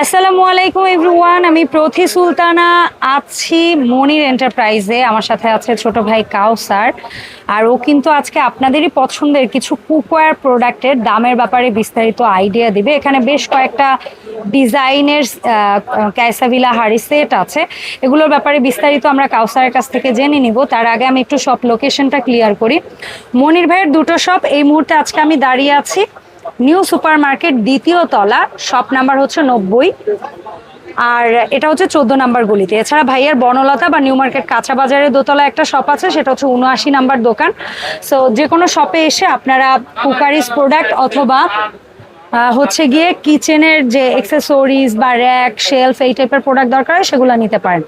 আসসালামু আলাইকুম এভরিওয়ান, আমি প্রথি সুলতানা, আছি মনির এন্টারপ্রাইজে। আমার সাথে আছে ছোট ভাই কাউসার। আর ও কিন্তু আজকে আপনাদেরই পছন্দের কিছু কুকওয়্যার প্রোডাক্টের দামের ব্যাপারে বিস্তারিত আইডিয়া দিবে। এখানে বেশ কয়েকটা ডিজাইনের ক্যাসাভিলা হাড়ি সেট আছে। এগুলোর ব্যাপারে বিস্তারিত আমরা কাউসারের কাছ থেকে জেনে নিব। তার আগে আমি একটু শপ লোকেশনটা ক্লিয়ার করি। মনির ভাইয়ের দুটো শপ এই মুহূর্তে আজকে আমি দাঁড়িয়ে আছি নিউ সুপার মার্কেট দ্বিতীয় তলা, শপ নাম্বার হচ্ছে নব্বই। আর এটা হচ্ছে চোদ্দ নাম্বার গলিতে। এছাড়া ভাইয়ের বনলতা বা নিউ মার্কেট কাঁচা বাজারের দোতলা একটা শপ আছে, সেটা হচ্ছে উনআশি নাম্বার দোকান। সো যে কোনো শপে এসে আপনারা কুকারিজ প্রোডাক্ট অথবা হচ্ছে গিয়ে কিচেনের যে এক্সেসরিজ বা র্যাক শেলফ এই টাইপের প্রোডাক্ট দরকার হয়, সেগুলো নিতে পারেন।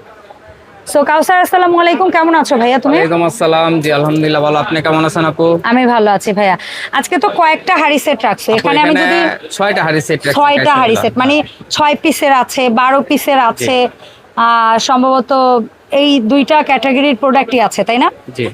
সো কাউসার আসসালামু আলাইকুম। কেমন আছো ভাইয়া তুমি? ওয়ালাইকুম আসসালাম। জি আলহামদুলিল্লাহ ভালো। আপনি কেমন আছেন আপু? আমি ভালো আছি ভাইয়া। আজকে তো কয়েকটা হাড়ি সেট রাখছো। এখানে আমি যদি ছয়টা হাড়ি সেট ছয়টা হাড়ি সেট মানে ছয় পিসের আছে বারো পিসের আছে সম্ভবত এই দুইটা ক্যাটাগরির প্রোডাক্টই আছে তাই না।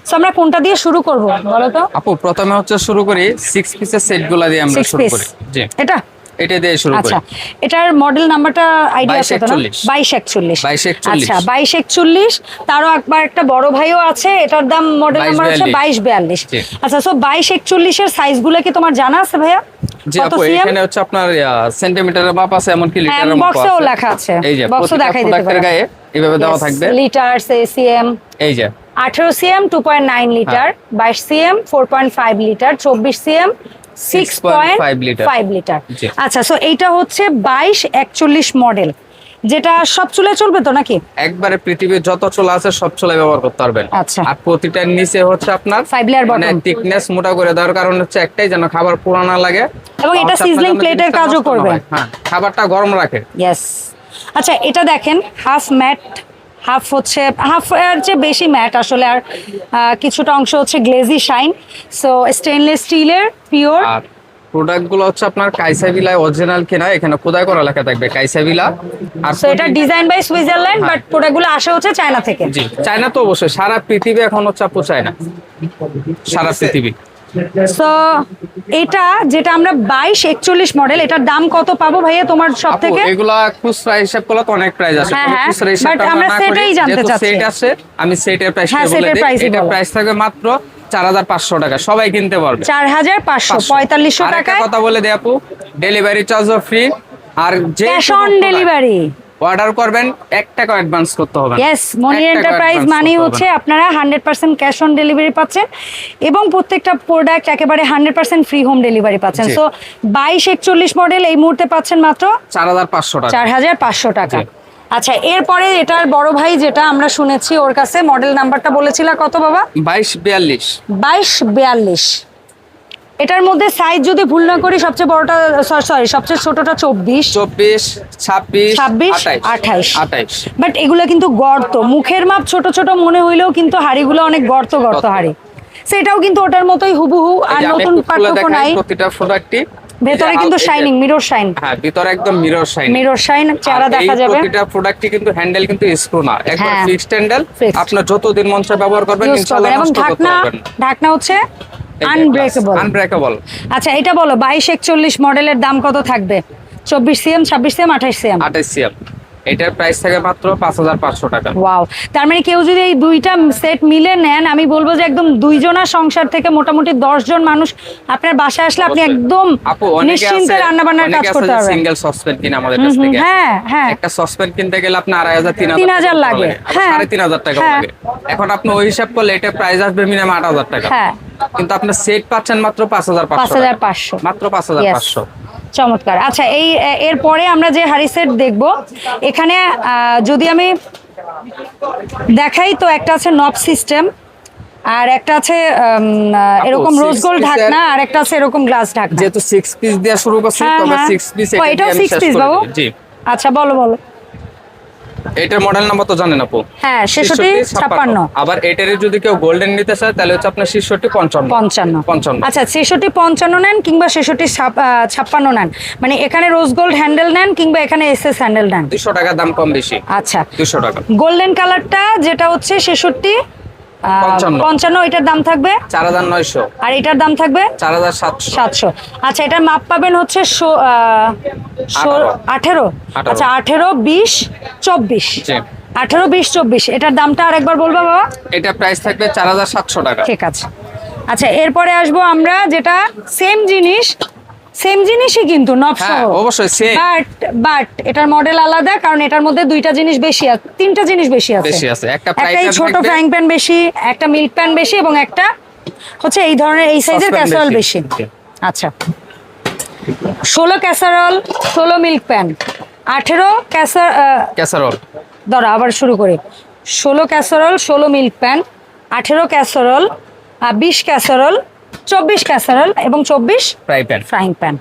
তো আমরা কোনটা দিয়ে শুরু করব বলো তো? আপু প্রথমে হচ্ছে শুরু করি সিক্স পিসের সেটগুলা দিয়ে আমরা শুরু করি। জি। এটা? এটা দিয়ে শুরু করি। আচ্ছা এটার মডেল নাম্বারটা আইডিয়া আছে তো না? 2241 বাইশ একচল্লিশ। 2241 আচ্ছা বাইশ একচল্লিশ তারও একবার একটা বড় ভাইও আছে এটার দাম মডেল 22 নাম্বার হচ্ছে বাইশ বিয়াল্লিশ। জি। আচ্ছা সো বাইশ একচল্লিশের সাইজগুলো কি তোমার জানা আছে ভাইয়া? জি আপু এখানে হচ্ছে আপনার সেন্টিমিটারের মাপ আছে এমনকি হ্যাঁ, লিটারের মাপ box-এও আছে। লেখা আছে। এই যে box-ও দেখাই দিতে প্রোডাক্টের গায়ে এইভাবে দেওয়া থাকবে। লিটার সিএম এই যে। আঠারো CM two point nine litre বাইশ CM four point five litre চব্বিশ CM six point 6.5 five litre আচ্ছা সো এইটা হচ্ছে বাইশ একচল্লিশ মডেল যেটা সব চুলে চলবে তো নাকি? একবারে পৃথিবীর যত চুলা আছে সব ব্যবহার করতে পারবেন। আচ্ছা। আর প্রতিটার নিচে হচ্ছে আপনার layer মানে bottom। থিকনেস মোটা করে দেওয়ার কারণ হচ্ছে একটাই যেন খাবার পুরানা লাগে। এবং এটা জিনিসটা কাজও করবে। হ্যাঁ খাবারটা গরম রাখে। ইয়েস আচ্ছা এটা দেখেন হাফ ম্যাট হাফ হচ্ছে হাফ এর চেয়ে বেশি ম্যাট আসলে আর কিছুটা অংশ হচ্ছে গ্লেজি শাইন। সো স্টেনলেস স্টিলের পিওর প্রোডাক্টগুলো হচ্ছে আপনার কাইসাভিলা অরিজিনাল কিনা এখানে খোদাই করা লেখা থাকবে কাইসাভিলা আর সো এটা ডিজাইন বাই সুইজারল্যান্ড বাট প্রোডাক্টগুলো আসা হচ্ছে চায়না থেকে। জি চায়না তো অবশ্যই সারা পৃথিবী এখন হচ্ছে আপু চায়না সারা পৃথিবী। সো এটা যেটা আমরা বাইশ একচল্লিশ মডেল এটার দাম কত পাবো ভাইয়া তোমার সব থেকে? এগুলা খুচরা হিসাব করলে তো অনেক প্রাইস আছে। হ্যাঁ, কোনো হ্যাঁ, আমরা সেটাই জানতে চাচ্ছি। সেট আছে আমি সেটের প্রাইস বলে সেটের দিই এটা প্রাইস থাকবে মাত্র চার হাজার পাঁচশো টাকা সবাই কিনতে পারবে। চার হাজার পাঁচশো পঁয়তাল্লিশশো টাকায়? কথা বলে দিই আপু ডেলিভারি চার্জও ফ্রি আর যে ক্যাশ অন ডেলিভারি অর্ডার করবেন এক টাকা অ্যাডভান্স করতে হবে। ইয়েস মনি এন্টারপ্রাইজ মানেই হচ্ছে আপনারা hundred percent cash on delivery পাচ্ছেন এবং প্রত্যেকটা প্রোডাক্ট একেবারে hundred percent free home delivery পাচ্ছেন। সো বাইশ একচল্লিশ মডেল এই মুহূর্তে পাচ্ছেন মাত্র চার হাজার পাঁচশো টাকা। চার হাজার পাঁচশো টাকা। আচ্ছা এরপরে এটার বড় ভাই যেটা আমরা শুনেছি ওর কাছে মডেল নাম্বারটা বলেছিল কত বাবা? বাইশ বিয়াল্লিশ। বাইশ বিয়াল্লিশ। এটার মধ্যে সাইজ যদি ভুল না করি সবচেয়ে বড়টা সরি সবচেয়ে ছোটটা চব্বিশ। চব্বিশ ছাব্বিশ ছাব্বিশ আঠাইশ। আঠাইশ। বাট এগুলো কিন্তু গর্ত। মুখের মাপ ছোট ছোট মনে হইলেও কিন্তু হাড়িগুলো অনেক গর্ত গর্ত। হাড়ি। সেটাও কিন্তু ওটার মতোই হুবহু আর নতুন পার্থক্য নাই। প্রতিটা প্রোডাক্টই ভেতরে কিন্তু শাইনিং মিরর শাইন হ্যাঁ ভিতরে একদম মিরর শাইন মিরর শাইন চেহারা দেখা যাবে। প্রতিটা প্রোডাক্টই কিন্তু হ্যান্ডেল কিন্তু স্ক্রু না। একবার হ্যাঁ। Fixed handle. আপনার যতদিন মন চায় ব্যবহার করবেন ইনশাআল্লাহ এবং ঢাকনা ঢাকনা হচ্ছে আনব্রেকেবল আনব্রেকেবল আচ্ছা এটা বলো বাইশ একচল্লিশ মডেলের দাম কত থাকবে? চব্বিশ সিএম ছাব্বিশ সিএম আঠাশ সিএম? আঠাশ সিএম। এটার প্রাইস থাকে মাত্র পাঁচ হাজার পাঁচশো টাকা। ওয়াও তার মানে কেউ যদি এই দুইটা সেট মিলে নেন আমি বলব যে একদম দুইজনা সংসার থেকে মোটামুটি দশ জন মানুষ আপনার বাসায় আসলে আপনি একদম নিশ্চিন্তে রান্না বান্নার কাজ করতে পারবেন সিঙ্গেল সসপ্যান কিনে আমাদের কাছ থেকে। হ্যাঁ হ্যাঁ। একটা সসপ্যান কিনতে গেলে তিন তিন হাজার লাগে, হ্যাঁ। সাড়ে তিন হাজার টাকা হ্যাঁ। লাগে। এখন আপনি ওই হিসাব করলে এটা প্রাইস আসবে মিনিমাম আট হাজার টাকা। হ্যাঁ। কিন্তু আপনার সেট পাচ্ছেন মাত্র পাঁচ হাজার পাঁচ পাঁচশো হাজার পাঁচশো। মাত্র পাঁচ হাজার Yes. পাঁচশো। চমৎকার। আচ্ছা এই এরপরে আমরা যে হাড়ি সেট দেখব এখানে যদি আমি দেখাই তো একটা আছে নব সিস্টেম আর একটা আছে এরকম রোজ গোল্ড ঢাকনা আর একটা আছে এরকম গ্লাস ঢাকনা। যেহেতু 6 পিস দিয়ে শুরু করছি তবে 6 পিস এটা এটাও সিক্স পিস বাবু? জি। আচ্ছা বলো বলো। এটার মডেল নাম্বার তো জানেন আপু? হ্যাঁ ছেষট্টি ছাপ্পান্ন। আবার এটার যদি কেউ গোল্ডেন নিতে চায় তাহলে হচ্ছে আপনার ছেষট্টি পঞ্চান্ন। পঞ্চান্ন। পঞ্চান্ন। আচ্ছা ছেষট্টি পঞ্চান্ন নেন কিংবা ছেষট্টি ছাপ- আহ, ছাপ্পান্ন নেন। মানে এখানে রোজ গোল্ড হ্যান্ডেল নেন কিংবা এখানে এস এস হ্যান্ডেল নেন। দুশো টাকা দাম কম বেশি। আচ্ছা। দুশো টাকা। গোল্ডেন কালারটা যেটা হচ্ছে ছেষট্টি পঞ্চান্ন। এটার দাম থাকবে? চার হাজার নয়শো। আর এটার দাম থাকবে? চার হাজার সাতশো। সাতশো। আচ্ছা এটার মাপ পাবেন হচ্ছে আঠারো। আঠেরো? আচ্ছা আঠেরো বিশ চব্বিশ। আঠেরো বিশ চব্বিশ। এটার দামটা আরেকবার বলবা বাবা? এটা প্রাইস থাকবে চার হাজার সাতশো টাকা। ঠিক আছে। আচ্ছা এরপরে আসব আমরা যেটা সেম জিনিস সেম জিনিসই কিন্তু নবসহ হ্যাঁ অবশ্যই সেম বাট বাট এটার মডেল আলাদা কারণ এটার মধ্যে দুইটা জিনিস বেশি আছে তিনটা জিনিস বেশি আছে। বেশি আছে। একটা ছোট ফ্রাইং প্যান বেশি একটা মিল্ক প্যান বেশি এবং একটা হচ্ছে এই ধরনের এই সাইজের ক্যাসারল বেশি। বেশি। আচ্ছা। ষোলো ক্যাসারল ষোলো মিল্ক প্যান আঠেরো ক্যাসার ক্যাসারোল ধরো আবার শুরু করি। ষোলো ক্যাসারল ষোলো মিল্ক প্যান আঠেরো ক্যাসারল বিশ ক্যাসারল চব্বিশ ক্যাসারল এবং চব্বিশ ফ্রাই প্যান ফ্রাইং প্যান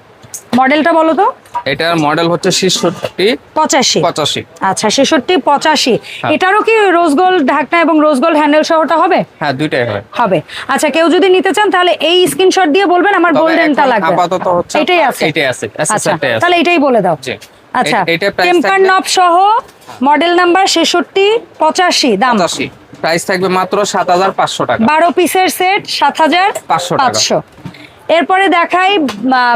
মডেলটা বলো তো। এটার মডেল হচ্ছে ছেষট্টি পঁচাশি। পঁচাশি। আচ্ছা ছেষট্টি পঁচাশি। হ্যাঁ। এটারও কি রোজ গোল্ড ঢাকনা এবং রোজ গোল্ড হ্যান্ডেল সহটা হবে? হ্যাঁ দুইটাই হয়। হবে। আচ্ছা কেউ যদি নিতে চান তাহলে এই স্ক্রিনশট দিয়ে বলবেন আমার গোল্ডেনটা লাগবে। আপাতত হচ্ছে এটাই আছে। এটাই আছে আচ্ছা তাহলে এটাই বলে দাও। জি। আচ্ছা টেম্পার নব সহ মডেল নাম্বার ছেষট্টি পঁচাশি দাম। প্রাইস থাকবে মাত্র সাত হাজার পাঁচশো টাকা। বারো পিসের সেট সাত হাজার 500 টাকা। এরপরে দেখাই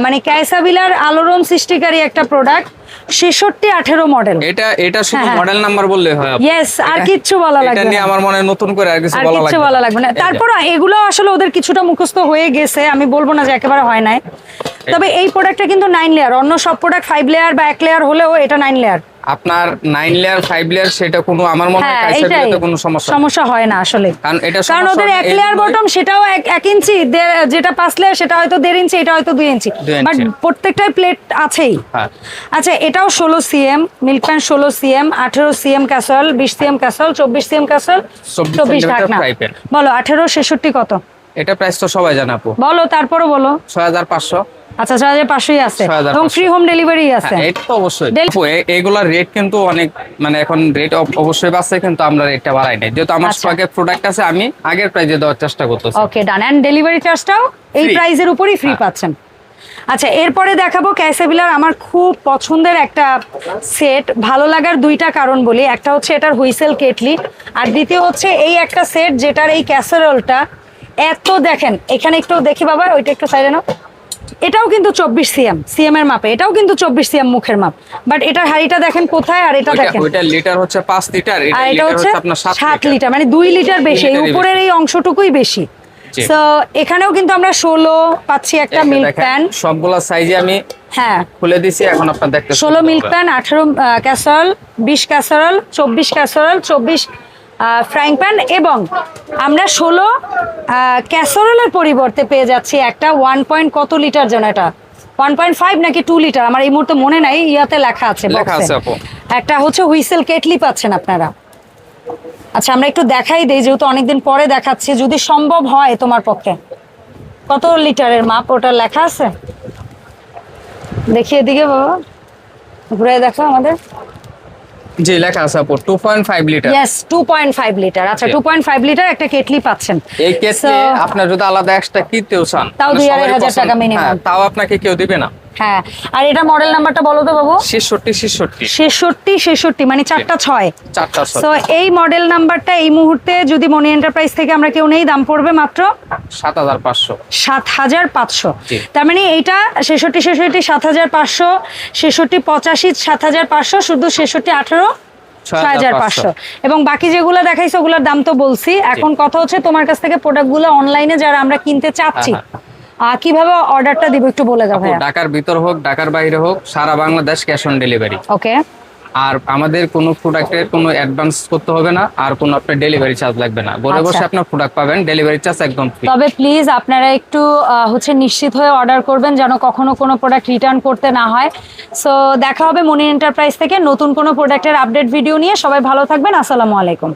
মানে ক্যাসাবিলার আলোড়ন সৃষ্টিকারী একটা প্রোডাক্ট ছেষট্টি আঠেরো মডেল এটা এটা শুধু। মডেল নাম্বার বললে হয়। Yes, আর কিচ্ছু বলা এটা লাগবে নিয়ে না। আমার মনে নতুন করে আর কিছু বলা লাগবে বলা লাগবে না। তারপর এগুলো আসলে ওদের কিছুটা মুখস্থ হয়ে গেছে। আমি বলব না যে একেবারে হয় নাই। তবে এই প্রোডাক্টটা কিন্তু নাইন লেয়ার অন্য সব প্রোডাক্ট ফাইভ লেয়ার বা এক লেয়ার হলেও এটা নাইন লেয়ার আপনার নাইন লেয়ার ফাইভ লেয়ার সেটা কোনো আমার মনে হয় হ্যাঁ কাইসার কোনো সমস্যা সমস্যা হয় না আসলে। কারণ এটা কারণ ওদের এক লেয়ার বটম সেটাও এক এক ইঞ্চি যেটা পাঁচ লেয়ার সেটা হয়তো দেড় ইঞ্চি এটা হয়তো দুই ইঞ্চি। দুই বাট প্রত্যেকটাই প্লেট আছেই। হ্যাঁ। আচ্ছা এটাও ষোলো সিএম মিল্ক প্যান ষোলো সিএম আঠেরো সিএম ক্যাসল বিশ সিএম ক্যাসল চব্বিশ সিএম ক্যাসল 24 চব্বিশ ঢাকনা। বলো আঠেরো ছেষট্টি কত? এটা প্রাইস তো সবাই জানে আপু। বলো তারপরও বলো। ছয় হাজার পাঁচশো। আচ্ছা ছয় হাজার পাঁচশোই আছে। এবং ফ্রি হোম ডেলিভারি আছে। এটা তো অবশ্যই। এগুলার রেট কিন্তু অনেক মানে এখন রেট অবশ্যই বাড়ছে কিন্তু আমরা রেটটা বাড়াই নাই। যেহেতু আমার আচ্ছা। স্টকে প্রোডাক্ট আছে আমি আগের প্রাইজে দেওয়ার চেষ্টা করতেছি। ওকে ডান অ্যান্ড ডেলিভারি চার্জটাও এই প্রাইজের উপরই ফ্রি হ্যাঁ। পাচ্ছেন। আচ্ছা এরপরে দেখাবো ক্যাসেবিলার আমার খুব পছন্দের একটা সেট ভালো লাগার দুইটা কারণ বলি। একটা হচ্ছে এটার হুইসেল কেটলি আর দ্বিতীয় হচ্ছে এই একটা সেট যেটার এই ক্যাসারোলটা এত দেখেন এখানে একটু দেখি বাবা ওইটা একটু সাইডে নাও। এটাও কিন্তু চব্বিশ সিএম সিএম এর মাপে এটাও কিন্তু চব্বিশ সিএম মুখের মাপ। বাট এটার হাড়িটা দেখেন কোথায় আর এটা দেখেন। ওইটা লিটার হচ্ছে পাঁচ লিটার আর এটা হচ্ছে হচ্ছে আপনার সাত লিটার। মানে দুই লিটার বেশি এই উপরের এই অংশটুকুই বেশি। এখানেও কিন্তু আমরা ষোলো পাচ্ছি একটা মিল্ক প্যান সবগুলা সাইজে আমি হ্যাঁ। খুলে দিছি এখন আপনার দেখতে ষোলো মিল্ক প্যান আঠারো ক্যাসারল বিশ ক্যাসারল চব্বিশ ক্যাসারল চব্বিশ ফ্রাইং প্যান এবং আমরা ষোলো ক্যাসারলের পরিবর্তে পেয়ে যাচ্ছি একটা ওয়ান পয়েন্ট কত লিটার যেন এটা? ওয়ান পয়েন্ট ফাইভ নাকি টু লিটার আমার এই মুহূর্তে মনে নাই ইয়াতে লেখা আছে। একটা হচ্ছে হুইসেল কেটলি পাচ্ছেন আপনারা। আচ্ছা আমরা একটু দেখাই দিই যেহেতু অনেকদিন পরে দেখাচ্ছি যদি সম্ভব হয় তোমার পক্ষে। কত লিটারের মাপ? ওটা লেখা আছে? দেখি এদিকে বাবা। ঘুরে দেখো আমাদের। জি লেখা আছে আপু two point five litre yes two point five litre আচ্ছা জি। টু পয়েন্ট ফাইভ লিটার একটা কেটলি পাচ্ছেন। এই কেটলি আপনার যদি আলাদা এক্সট্রা কিনতেও চান তাও মানে দুই আড়াই সবারই হাজার পছন্দ- টাকা minimum। হ্যাঁ, তাও আপনাকে কেউ দিবে না। হ্যাঁ। আর এটা মডেল নাম্বারটা বলো তো বাবু? ছেষট্টি ছেষট্টি। ছেষট্টি ছেষট্টি মানে চারটা ছয়। চারটা তো এই মডেল নাম্বারটা এই মুহূর্তে যদি মনি এন্টারপ্রাইজ থেকে আমরা কেউ নেই দাম পড়বে মাত্র সাত হাজার পাঁচশো। সাত হাজার পাঁচশো। জি। তার মানে হাজার পাঁচশো ছেষট্টি পঁচাশি সাত হাজার পাঁচশো শুধু ছেষট্টি আঠেরো ছয় হাজার পাঁচশো। এবং বাকি যেগুলো দেখাইছো ওগুলোর দাম তো বলছি। এখন কথা হচ্ছে তোমার কাছ থেকে প্রোডাক্টগুলো অনলাইনে যারা আমরা কিনতে চাচ্ছি হ্যাঁ, আহ, কীভাবে অর্ডারটা দিব একটু বলে দাও ভাইয়া। ঢাকার ভিতর হোক ঢাকার বাইরে হোক সারা Bangladesh cash on delivery okay. আর আমাদের কোনো প্রোডাক্টের কোনো অ্যাডভান্স করতে হবে না আর কোনো আপনার ডেলিভারি চার্জ লাগবে না। ঘরে বসে আচ্ছা। আপনার প্রোডাক্ট পাবেন ডেলিভারি চার্জ একদম ফ্রি তবে প্লিজ আপনারা একটু হচ্ছে নিশ্চিত হয়ে অর্ডার করবেন যেন কখনো কোনো প্রোডাক্ট রিটার্ন করতে না হয়। সো দেখা হবে মনি এন্টারপ্রাইজ থেকে নতুন কোনো প্রোডাক্টের আপডেট ভিডিও নিয়ে। সবাই ভালো থাকবেন। আসসালামু আলাইকুম।